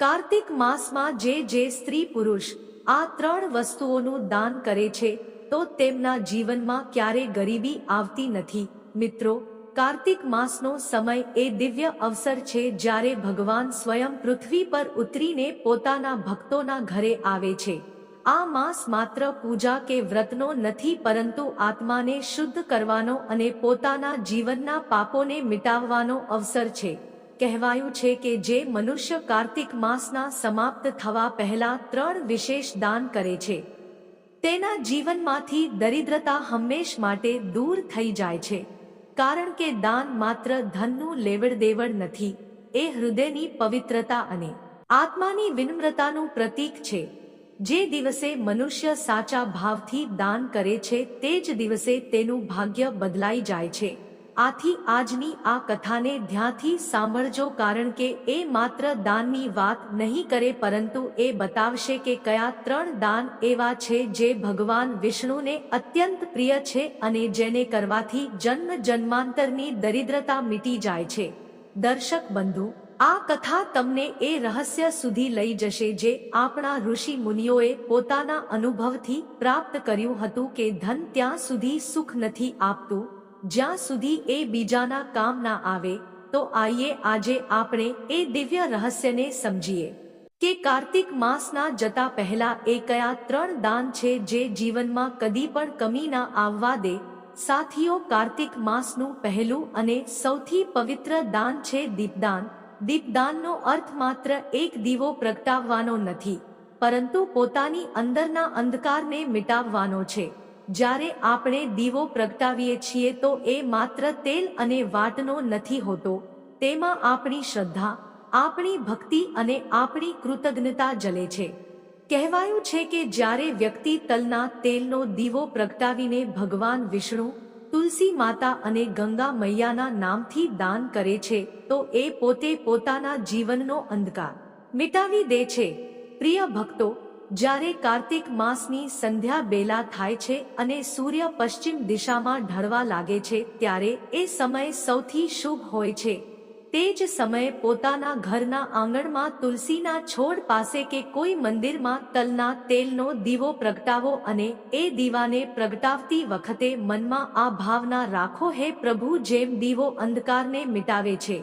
કાર્તિક માસમાં જે જે સ્ત્રી પુરુષ આ ત્રણ વસ્તુઓનું દાન કરે છે, તો તેમના જીવનમાં ક્યારે ગરીબી આવતી નથી. મિત્રો, કાર્તિક માસનો સમય એ દિવ્ય અવસર છે જ્યારે ભગવાન સ્વયં પૃથ્વી પર ઉતરીને પોતાના ભક્તોના ઘરે આવે છે. આ માસ માત્ર પૂજા કે વ્રતનો નથી, પરંતુ આત્માને શુદ્ધ કરવાનો અને પોતાના જીવનના પાપોને મિટાવવાનો અવસર છે. કહેવાયું છે કે જે મનુષ્ય કાર્તિક માસના સમાપ્ત થવા પહેલા ત્રણ વિશેષ દાન કરે છે. તેના જીવનમાંથી દરિદ્રતા હંમેશ માટે દૂર થઈ જાય છે. કારણ કે દાન માત્ર ધનનું લેવડ દેવડ નથી, એ હૃદયની પવિત્રતા અને આત્માની વિનમ્રતાનું પ્રતીક છે. જે દિવસે મનુષ્ય સાચા ભાવથી દાન કરે છે, તે જ દિવસે તેનું ભાગ્ય બદલાઈ જાય છે. આથી આજની આ કથાને ધ્યાનથી સાંભળજો કારણ કે એ માત્ર દાનની વાત નહીં કરે પરંતુ એ બતાવશે કે કયા ત્રણ દાન એવા છે જે ભગવાન વિષ્ણુને અત્યંત પ્રિય છે અને જેને કરવાથી જન્મ જન્માંતરની દરિદ્રતા મીટી જાય છે. દર્શક બંધુ, આ કથા તમને એ રહસ્ય સુધી લઈ જશે જે આપણા ઋષિ મુનિઓએ પોતાના અનુભવથી પ્રાપ્ત કર્યું હતું કે ધન ત્યાં સુધી સુખ નથી આપતું જ્યાં સુધી એ બીજાના કામ ના આવે, તો આઈએ આજે આપણે એ દિવ્ય રહસ્યને સમજીએ. કે કાર્તિક માસના જતા પહેલા એ કયા ત્રણ દાન છે જે જીવનમાં કદી પણ કમી ના આવવા દે? સાથીઓ, કાર્તિક માસનું પહેલું અને સૌથી પવિત્ર દાન છે દીપદાન. દીપદાનનો અર્થ માત્ર એક દીવો પ્રગટાવવાનો નથી, પરંતુ પોતાની અંદરના અંધકારને મિટાવવાનો છે. જ્યારે આપણે દીવો પ્રગટાવીએ છીએ તો એ માત્ર તેલ અને વાટનો નથી હોતો, તેમાં આપણી શ્રદ્ધા, આપણી ભક્તિ અને આપણી કૃતજ્ઞતા જલે છે. કહેવાયું છે કે જ્યારે વ્યક્તિ તલના તેલનો દીવો પ્રગટાવીને ભગવાન વિષ્ણુ, તુલસી માતા અને ગંગા મૈયાના નામથી દાન કરે છે, તો એ પોતે પોતાના જીવનનો અંધકાર મિટાવી દે છે. પ્રિય ભક્તો જ્યારે કાર્તિક માસની સંધ્યા બેલા થાય છે અને સૂર્ય પશ્ચિમ દિશામાં ઢળવા લાગે છે ત્યારે એ સમય સૌથી શુભ હોય છે. તે જ સમયે પોતાના ઘરના આંગણમાં તુલસીના છોડ પાસે કે કોઈ મંદિરમાં તલના તેલનો દીવો પ્રગટાવો અને એ દીવાને પ્રગટાવતી વખતે મનમાં આ ભાવના રાખો, હે પ્રભુ, જેમ દીવો અંધકારને મિટાવે છે,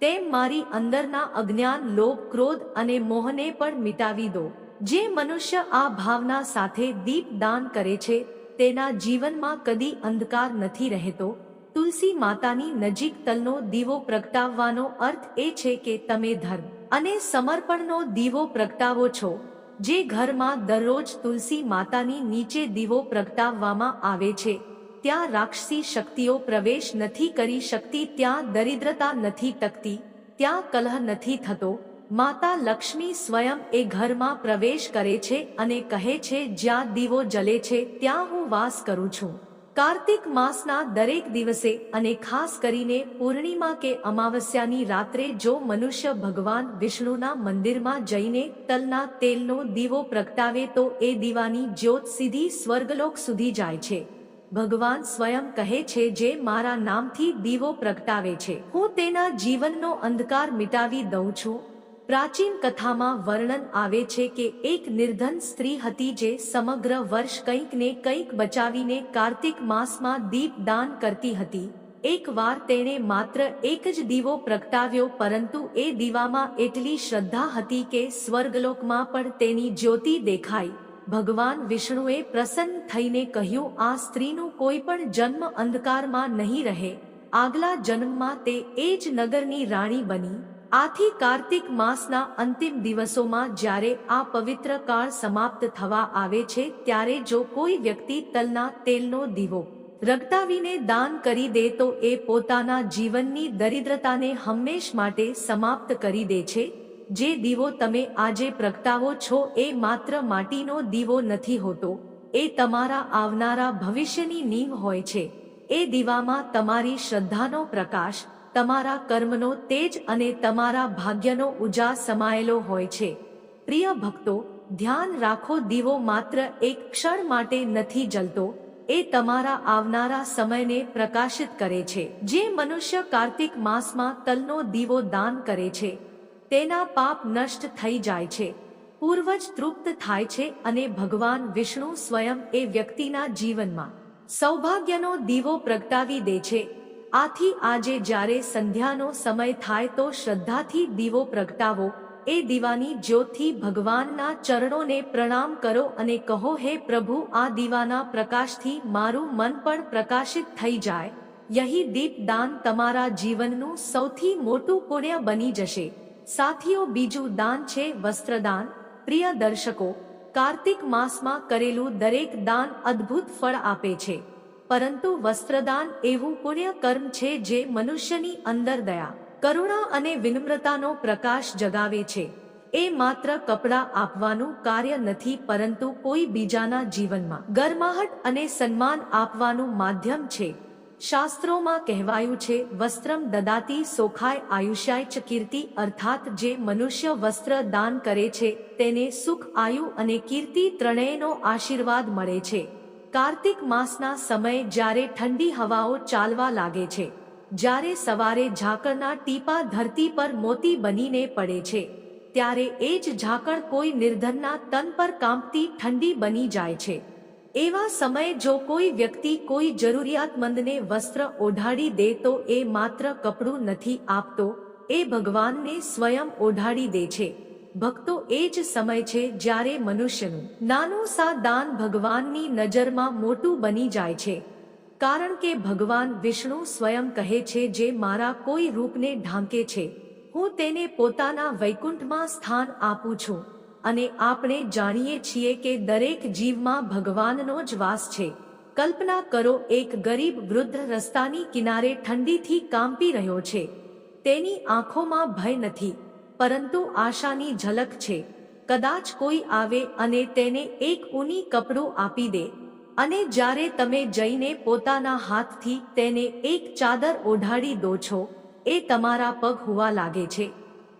તેમ મારી અંદરના અજ્ઞાન, લોભ, ક્રોધ અને મોહને પણ મિટાવી દો. જે મનુષ્ય આ ભાવના સાથે દીપ દાન કરે છે, તેના જીવનમાં કદી અંધકાર નથી રહેતો. તુલસી માતાની નજીક તલનો દીવો પ્રગટાવવાનો અર્થ એ છે કે તમે ધર્મ અને સમર્પણનો દીવો પ્રગટાવો છો, જે ઘરમાં દરરોજ તુલસી માતાની નીચે દીવો પ્રગટાવવામાં આવે છે. ત્યાં રાક્ષસી શક્તિઓ પ્રવેશ નથી કરી શકતી, ત્યાં દરિદ્રતા નથી ટકતી, ત્યાં કલહ નથી થતો માતા લક્ષ્મી સ્વયં એ ઘરમાં પ્રવેશ કરે છે અને કહે છે, જ્યાં દીવો જલે છે, ત્યાં હું વાસ કરું છું. કાર્તિક માસના દરેક દિવસે અને ખાસ કરીને પૂર્ણિમા કે અમાવસ્યાની રાત્રે જો મનુષ્ય ભગવાન વિષ્ણુના મંદિરમાં જઈને તલના તેલનો દીવો પ્રગટાવે તો એ દીવાની જ્યોત સીધી સ્વર્ગલોક સુધી જાય છે. ભગવાન સ્વયં કહે છે, જે મારા નામથી દીવો પ્રગટાવે છે, હું તેના જીવનનો અંધકાર મિટાવી દઉં છું. પ્રાચીન કથામાં વર્ણન આવે છે કે એક નિર્ધન સ્ત્રી હતી જે સમગ્ર વર્ષ કંઈક ને કંઈક બચાવીને કાર્તિક માસમાં દીપ દાન કરતી હતી. એકવાર તેણે માત્ર એક જ દીવો પ્રગટાવ્યો, પરંતુ એ દીવામાં એટલી શ્રદ્ધા હતી કે સ્વર્ગલોકમાં પણ તેની જ્યોતિ દેખાઈ. ભગવાન વિષ્ણુએ પ્રસન્ન થઈને કહ્યું, આ સ્ત્રીનું કોઈ પણ જન્મ અંધકારમાં નહીં રહે. આગલા જન્મમાં તે એ જ નગરની રાણી બની. આથી કાર્તિક માસના અંતિમ દિવસોમાં જ્યારે આ પવિત્ર કાળ સમાપ્ત થવા આવે છે, ત્યારે જો કોઈ વ્યક્તિ તલના તેલનો દીવો રગટાવીને દાન કરી દે તો એ પોતાના જીવનની દરિદ્રતાને હંમેશ માટે સમાપ્ત કરી દે છે. જે દીવો તમે આજે પ્રગટાવો છો એ માત્ર માટીનો દીવો નથી હોતો, એ તમારા આવનારા ભવિષ્યની નીવ હોય છે. એ દીવામાં તમારી શ્રદ્ધાનો પ્રકાશ તમારા કર્મનો તેજ અને તમારા ભાગ્યનો ઉજા સમાયેલો હોય છે. પ્રિય ભક્તો, ધ્યાન રાખો, દીવો માત્ર એક ક્ષણ માટે નથી જલતો, એ તમારા આવનારા સમયને પ્રકાશિત કરે છે. જે મનુષ્ય કાર્તિક માસમાં તલનો દીવો દાન કરે છે, તેના પાપ નષ્ટ થઈ જાય છે. પૂર્વજ તૃપ્ત થાય છે અને ભગવાન વિષ્ણુ સ્વયં એ વ્યક્તિના જીવનમાં સૌભાગ્યનો દીવો પ્રગટાવી દે છે. આથી આજે જ્યારે સંધ્યાનો સમય થાય તો શ્રદ્ધાથી દીવો પ્રગટાવો. એ દીવાની જ્યોતથી ભગવાનના ચરણોને પ્રણામ કરો અને કહો, હે પ્રભુ, આ દીવાના પ્રકાશથી મારું મન પણ પ્રકાશિત થઈ જાય. યહી દીપદાન તમારા જીવનનું સૌથી મોટું પુણ્ય બની જશે. સાથીઓ, બીજું દાન છે વસ્ત્રદાન. પ્રિય દર્શકો, કાર્તિક માસમાં કરેલું દરેક દાન અદ્ભુત ફળ આપે છે. પરંતુ વસ્ત્રદાન એવું પુણ્ય કર્મ છે જે મનુષ્યની અંદર દયા, કરુણા અને વિનમ્રતાનો પ્રકાશ જગાવે છે. એ માત્ર કપડાં આપવાનું કાર્ય નથી પરંતુ કોઈ બીજાના જીવનમાં ગરમાહટ અને સન્માન આપવાનું માધ્યમ છે. શાસ્ત્રોમાં કહેવાયું છે, વસ્ત્રમ દદાતી સોખાય આયુષ્યાય ચ કીર્તિ અર્થાત જે મનુષ્ય વસ્ત્ર દાન કરે છે, તેને સુખ, આયુ અને કીર્તિ ત્રણેયનો આશીર્વાદ મળે છે. કાર્તિક માસના સમયે જ્યારે ઠંડી હવાઓ ચાલવા લાગે છે, જ્યારે સવારે ઝાકળના ટીપા ધરતી પર મોતી બનીને પડે છે, ત્યારે એ જ ઝાકળ કોઈ નિર્ધનના તન પર કાંપતી ઠંડી બની જાય છે. એવા સમયે જો કોઈ વ્યક્તિ કોઈ જરૂરિયાતમંદને વસ્ત્ર ઓઢાડી દે તો એ માત્ર કપડું નથી આપતો, એ ભગવાનને સ્વયં ઓઢાડી દે છે. ભક્તો એ જ સમય છે જ્યારે મનુષ્યનું નાનું સા દાન ભગવાનની નજરમાં મોટું બની જાય છે. કારણ કે ભગવાન વિષ્ણુ સ્વયં કહે છે જે મારા કોઈ રૂપને ઢાંકે છે. હું તેને પોતાના વૈકુંઠમાં સ્થાન આપું છું. અને આપણે જાણીએ છીએ કે દરેક જીવમાં ભગવાનનો જ વાસ છે. કલ્પના કરો એક ગરીબ વૃદ્ધ રસ્તાની કિનારે ઠંડીથી કાંપી રહ્યો છે. તેની આંખોમાં ભય નથી. પરંતુ આશાની ઝલક છે. કદાચ કોઈ આવે અને તેને એક ઊની કપડું આપી દે. અને જ્યારે તમે જઈને પોતાના હાથથી તેને એક ચાદર ઓઢાડી દો છો, એ તમારા પગ હોવા લાગે છે.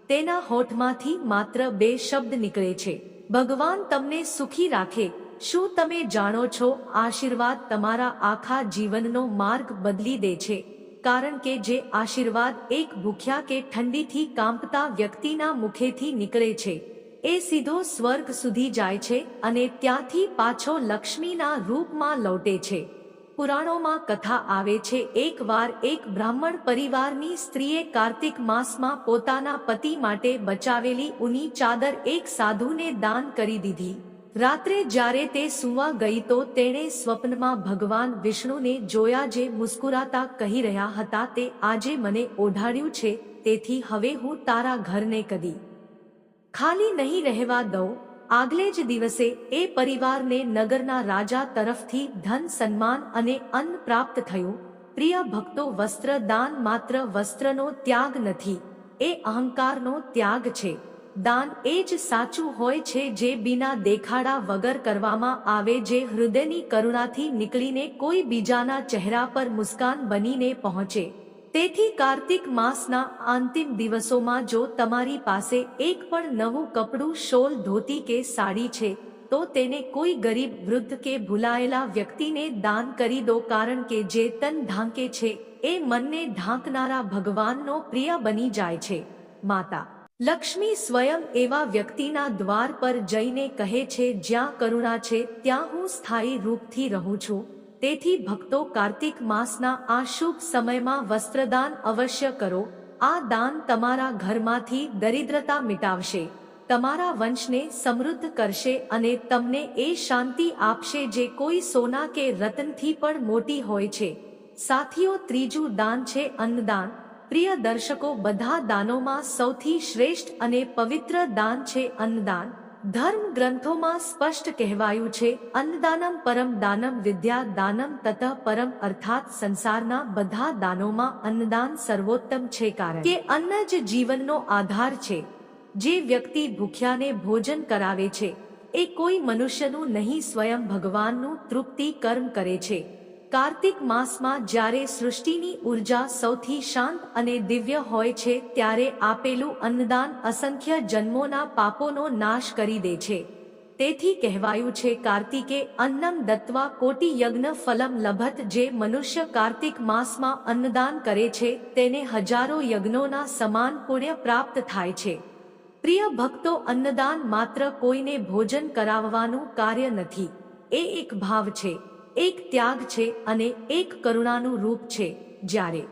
તેના હોઠમાંથી માત્ર બે શબ્દ નીકળે છે. ભગવાન તમને સુખી રાખે. શું તમે જાણો છો, આશીર્વાદ તમારા આખા જીવનનો માર્ગ બદલી દે છે? કારણ કે જે આશીર્વાદ એક ભૂખ્યા કે ઠંડીથી કાંપતા વ્યક્તિના મુખેથી નીકળે છે, એ સીધો સ્વર્ગ સુધી જાય છે અને ત્યાંથી પાછો લક્ષ્મીના રૂપમાં લૌટે છે. પુરાણોમાં કથા આવે છે, એકવાર એક બ્રાહ્મણ પરિવારની સ્ત્રીએ કાર્તિક માસમાં પોતાના પતિ માટે બચાવેલી ઊની ચાદર એક સાધુને દાન કરી દીધી. રાત્રે જ્યારે તે સુવા ગઈ તો તેણે સ્વપ્નમાં ભગવાન વિષ્ણુને જોયા જે મુસ્કુરાતા કહી રહ્યા હતા, તે આજે મને ઓઢાડ્યું છે, તેથી હવે હું તારા ઘરને કદી ખાલી નહીં રહેવા દઉં. આગલે જ દિવસે એ પરિવારને નગરના રાજા તરફથી ધન સન્માન અને અન્ન પ્રાપ્ત થયું. પ્રિય ભક્તો વસ્ત્ર દાન માત્ર વસ્ત્રનો ત્યાગ નથી, એ અહંકારનો ત્યાગ છે. દાન એ જ સાચું હોય છે જે બિના દેખાડા વગર કરવામાં આવે, જે હૃદયની કરુણાથી નીકળીને કોઈ બીજાના ચહેરા પર મુસ્કાન બનીને પહોંચે. તેથી કાર્તિક માસના અંતિમ દિવસોમાં જો તમારી પાસે એક પણ નવું કપડું, શોલ, ધોતી કે સાડી છે, તો તેને કોઈ ગરીબ, વૃદ્ધ કે ભૂલાયેલા વ્યક્તિને દાન કરી દો, કારણ કે જે તન ઢાંકે છે, એ મનને ઢાંકનારા ભગવાનનો પ્રિય બની જાય છે. માતા લક્ષ્મી સ્વયં એવા વ્યક્તિના દ્વાર પર જઈને કહે છે, જ્યાં કરુણા છે, ત્યાં હું સ્થાયી રૂપથી રહું છું. તેથી ભક્તો કાર્તિક માસના આ શુભ સમયમાં વસ્ત્રદાન અવશ્ય કરો. આ દાન તમારા ઘરમાંથી દરિદ્રતા મિટાવશે. તમારા વંશને સમૃદ્ધ કરશે અને તમને એ શાંતિ આપશે જે કોઈ સોના કે રતનથી પણ મોટી હોય છે. સાથીઓ, ત્રીજું દાન છે અન્નદાન. પ્રિય દર્શકો, બધા દાનોમાં સૌથી શ્રેષ્ઠ અને પવિત્ર દાન છે અન્નદાન. ધર્મ ગ્રંથોમાં સ્પષ્ટ કહેવાયું છે, અન્નદાનમ પરમ દાનમ વિદ્યા દાનમ તત પરમ અર્થાત સંસારના બધા દાનોમાં અન્નદાન સર્વોત્તમ છે કારણ કે અન્ન જ જીવનનો આધાર છે. જે વ્યક્તિ ભૂખ્યાને ભોજન કરાવે છે, એ કોઈ મનુષ્યનું નહીં, સ્વયં ભગવાનનું તૃપ્તિ કર્મ કરે છે. કાર્તિક માસમાં જ્યારે સૃષ્ટિની ઊર્જા સૌથી શાંત અને દિવ્ય હોય છે, ત્યારે આપેલું અન્નદાન અસંખ્ય જન્મોના પાપોનો નાશ કરી દે છે. તેથી કહેવાયું છે, કાર્તિકે અન્નમ દત્વા કોટી યજ્ઞ ફલમ લભત જે મનુષ્ય કાર્તિક માસમાં અન્નદાન કરે છે, તેને હજારો યજ્ઞોના સમાન પુણ્ય પ્રાપ્ત થાય છે. પ્રિય ભક્તો, અન્નદાન માત્ર કોઈને ભોજન કરાવવાનું કાર્ય નથી. એ એક ભાવ છે. એક ત્યાગ છે અને એક કરુણાનું રૂપ છે. જ્યારે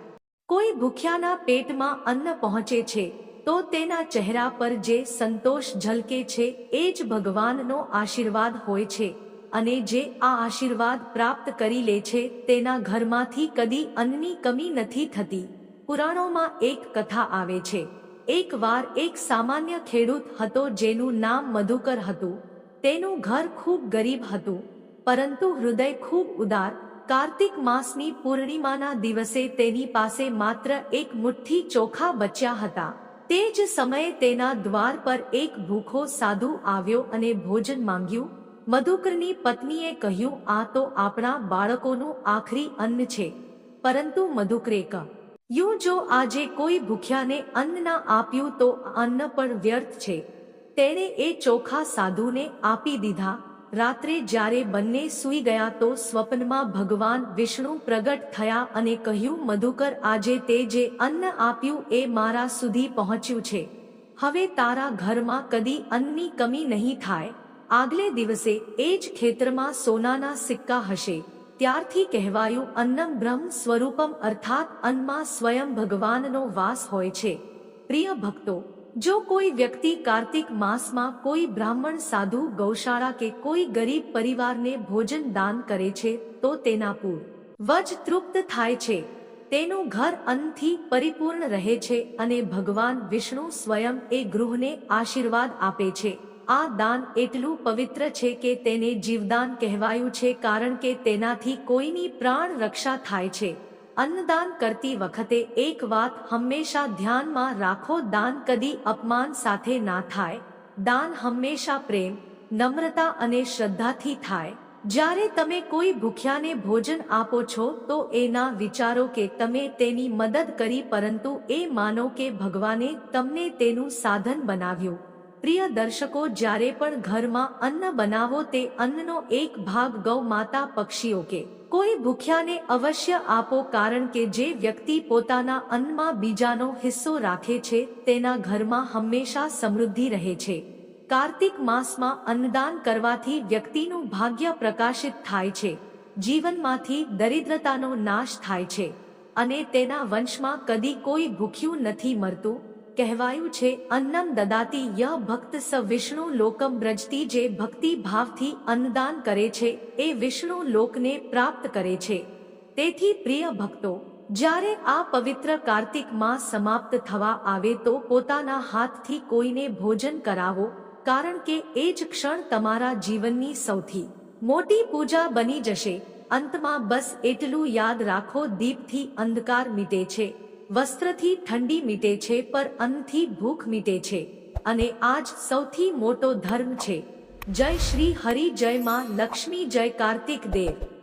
કોઈ ભૂખ્યાના પેટમાં અન્ન પહોંચે છે, તો તેના ચહેરા પર જે સંતોષ ઝલકે છે, એ જ ભગવાનનો આશીર્વાદ હોય છે. અને જે આ આશીર્વાદ પ્રાપ્ત કરી લે છે, તેના ઘરમાંથી કદી અન્નની કમી નથી થતી. પુરાણોમાં એક કથા આવે છે. એકવાર એક સામાન્ય ખેડૂત હતો જેનું નામ મધુકર હતું. તેનું ઘર ખૂબ ગરીબ હતું. પરંતુ હૃદય ખૂબ ઉદાર, કાર્તિક માસની પૂર્ણિમાના દિવસે તેની પાસે માત્ર એક મુઠ્ઠી ચોખા બચ્યા હતા. તે જ સમયે તેના દ્વાર પર એક ભૂખો સાધુ આવ્યો અને ભોજન માંગ્યું. મધુકરની પત્નીએ કહ્યું, આ તો આપણા બાળકોનું આખરી અન્ન છે. પરંતુ મધુકરે કહ્યું જો આજે કોઈ ભૂખ્યાને અન્ન ના આપ્યું તો અન્ન પણ વ્યર્થ છે. તેણે એ ચોખા સાધુને આપી દીધા. રાત્રે જ્યારે બંને સૂઈ ગયા તો સ્વપ્નમાં ભગવાન વિષ્ણુ પ્રગટ થયા અને કહ્યું, મધુકર, આજે તે જે અન્ન આપ્યું એ મારા સુધી પહોંચ્યું છે. હવે તારા ઘરમાં કદી અન્નની કમી નહીં થાય. આગલે દિવસે એ જ ખેતરમાં સોનાના સિક્કા હશે. ત્યારથી કહેવાયું, અન્નમ બ્રહ્મ સ્વરૂપમ અર્થાત અન્નમાં સ્વયં ભગવાનનો વાસ હોય છે. પ્રિય ભક્તો જો કોઈ વ્યક્તિ કાર્તિક માસમાં કોઈ બ્રાહ્મણ સાધુ, ગૌશાળા કે કોઈ ગરીબ પરિવારને ભોજન દાન કરે છે, તો તેના પૂર વજ તૃપ્ત થાય છે. તેનું ઘર અન્નથી પરિપૂર્ણ રહે છે અને ભગવાન વિષ્ણુ સ્વયં એ ગૃહને આશીર્વાદ આપે છે. આ દાન એટલું પવિત્ર છે કે તેને જીવદાન કહેવાયું છે કારણ કે તેનાથી કોઈની પ્રાણ રક્ષા થાય છે. અન્નદાન કરતી વખતે એક વાત હંમેશા ધ્યાનમાં રાખો, દાન કદી અપમાન સાથે ના થાય. દાન હંમેશા પ્રેમ, નમ્રતા અને શ્રદ્ધાથી થાય. જ્યારે તમે કોઈ ભૂખ્યાને ભોજન આપો છો, તો એના વિચારો કે તમે તેની મદદ કરી, પરંતુ એ માનો કે ભગવાને તમને તેનું સાધન બનાવ્યું. પ્રિય દર્શકો, જ્યારે પણ ઘરમાં અન્ન બનાવો, તે અન્નનો એક ભાગ ગૌ માતા પક્ષીઓ કે કોઈ ભૂખ્યાને અવશ્ય આપો કારણ કે જે વ્યક્તિ પોતાના અન્નમાં બીજાનો હિસ્સો રાખે છે, તેના ઘરમાં હંમેશા સમૃદ્ધિ રહે છે. કાર્તિક માસમાં અન્નદાન કરવાથી વ્યક્તિનું ભાગ્ય પ્રકાશિત થાય છે. જીવનમાંથી દરિદ્રતાનો નાશ થાય છે. અને તેના વંશમાં કદી કોઈ ભૂખ્યું નથી મરતું. કહેવાયું છે, અન્નમ દદાતી ય ભક્ત સ વિષ્ણુ લોકમ બ્રજતી જે ભક્તિ ભાવથી અન્નદાન કરે છે, એ વિષ્ણુ લોકને પ્રાપ્ત કરે છે. તેથી પ્રિય ભક્તો, જ્યારે આ પવિત્ર કાર્તિક માસ સમાપ્ત થવા આવે તો પોતાના હાથથી કોઈને ભોજન કરાવો, કારણ કે એ જ ક્ષણ તમારા જીવનની સૌથી મોટી પૂજા બની જશે. અંતમાં બસ એટલું યાદ રાખો, દીપથી અંધકાર મીટે છે. વસ્ત્રથી ઠંડી મીટે છે, પર અન્નથી ભૂખ મીટે છે. અને આજ સૌથી મોટો ધર્મ છે. જય શ્રી હરિ જય માં લક્ષ્મી જય કાર્તિક દેવ.